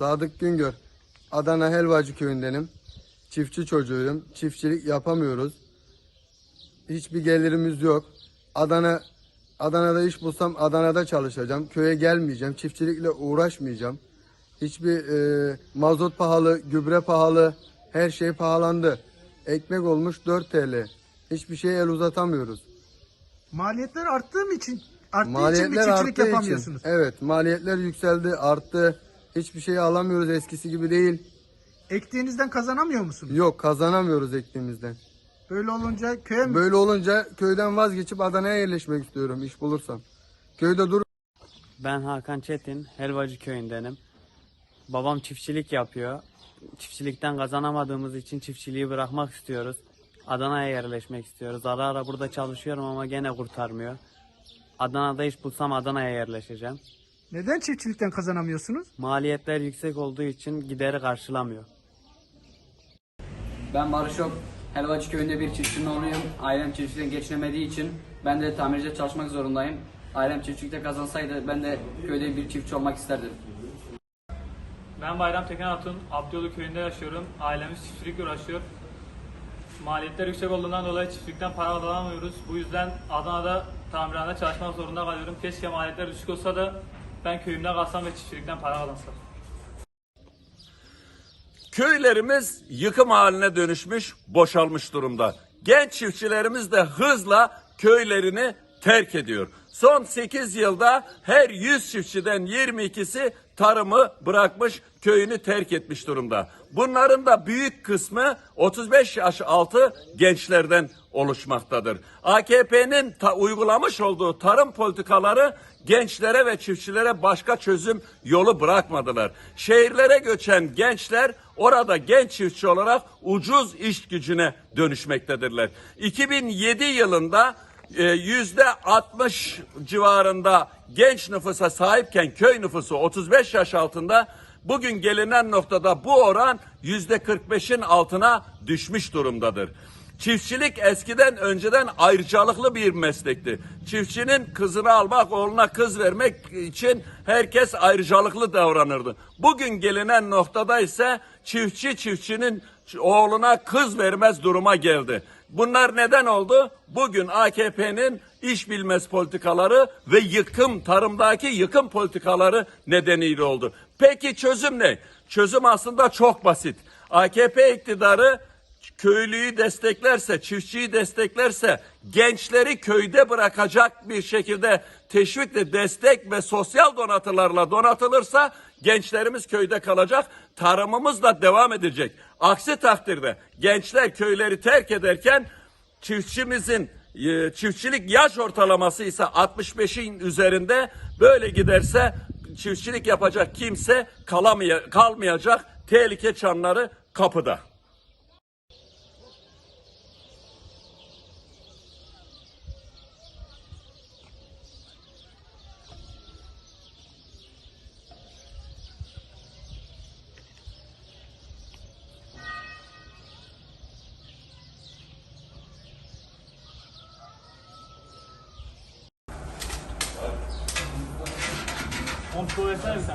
Sadık Güngör. Adana Helvacı köyündenim. Çiftçi çocuğuyum. Çiftçilik yapamıyoruz. Hiçbir gelirimiz yok. Adana Adana'da iş bulsam Adana'da çalışacağım. Köye gelmeyeceğim. Çiftçilikle uğraşmayacağım. Hiçbir e, mazot pahalı, gübre pahalı, her şey pahalandı. Ekmek olmuş 4 TL. Hiçbir şeye el uzatamıyoruz. Maliyetler arttığı mı için arttığı için mi Maliyetler çiftçilik yapamıyorsunuz? için. Evet, maliyetler yükseldi, arttı. Hiçbir şey alamıyoruz eskisi gibi değil. Ektiğinizden kazanamıyor musunuz? Yok, kazanamıyoruz ektiğimizden. Böyle olunca köye mi? Böyle olunca köyden vazgeçip Adana'ya yerleşmek istiyorum iş bulursam. Köyde dur Ben Hakan Çetin, Helvacı köyündenim. Babam çiftçilik yapıyor. Çiftçilikten kazanamadığımız için çiftçiliği bırakmak istiyoruz. Adana'ya yerleşmek istiyoruz. Ara ara burada çalışıyorum ama gene kurtarmıyor. Adana'da iş bulsam Adana'ya yerleşeceğim. Neden çiftçilikten kazanamıyorsunuz? Maliyetler yüksek olduğu için gideri karşılamıyor. Ben Barış Helvacı köyünde bir çiftçinin oğluyum. Ailem çiftçilikten geçinemediği için ben de tamirci çalışmak zorundayım. Ailem çiftçilikte kazansaydı ben de köyde bir çiftçi olmak isterdim. Ben Bayram Tekin Hatun, Abdiyolu köyünde yaşıyorum. Ailemiz çiftçilikle uğraşıyor. Maliyetler yüksek olduğundan dolayı çiftlikten para alamıyoruz. Bu yüzden Adana'da tamirhanede çalışmak zorunda kalıyorum. Keşke maliyetler düşük olsa da ben köyümde kalsam ve çiftçilikten para kazansam. Köylerimiz yıkım haline dönüşmüş, boşalmış durumda. Genç çiftçilerimiz de hızla köylerini terk ediyor. Son 8 yılda her 100 çiftçiden 22'si tarımı bırakmış, köyünü terk etmiş durumda. Bunların da büyük kısmı 35 yaş altı gençlerden oluşmaktadır. AKP'nin uygulamış olduğu tarım politikaları gençlere ve çiftçilere başka çözüm yolu bırakmadılar. Şehirlere göçen gençler orada genç çiftçi olarak ucuz iş gücüne dönüşmektedirler. 2007 yılında yüzde 60 civarında genç nüfusa sahipken köy nüfusu 35 yaş altında bugün gelinen noktada bu oran yüzde 45'in altına düşmüş durumdadır. Çiftçilik eskiden önceden ayrıcalıklı bir meslekti. Çiftçinin kızını almak, oğluna kız vermek için herkes ayrıcalıklı davranırdı. Bugün gelinen noktada ise çiftçi çiftçinin oğluna kız vermez duruma geldi. Bunlar neden oldu? Bugün AKP'nin iş bilmez politikaları ve yıkım, tarımdaki yıkım politikaları nedeniyle oldu. Peki çözüm ne? Çözüm aslında çok basit. AKP iktidarı köylüyü desteklerse, çiftçiyi desteklerse, gençleri köyde bırakacak bir şekilde teşvikle, destek ve sosyal donatılarla donatılırsa gençlerimiz köyde kalacak, tarımımız da devam edecek. Aksi takdirde gençler köyleri terk ederken çiftçimizin e, çiftçilik yaş ortalaması ise 65'in üzerinde böyle giderse çiftçilik yapacak kimse kalamaya, kalmayacak. Tehlike çanları kapıda. Kontrol etsene bir sen.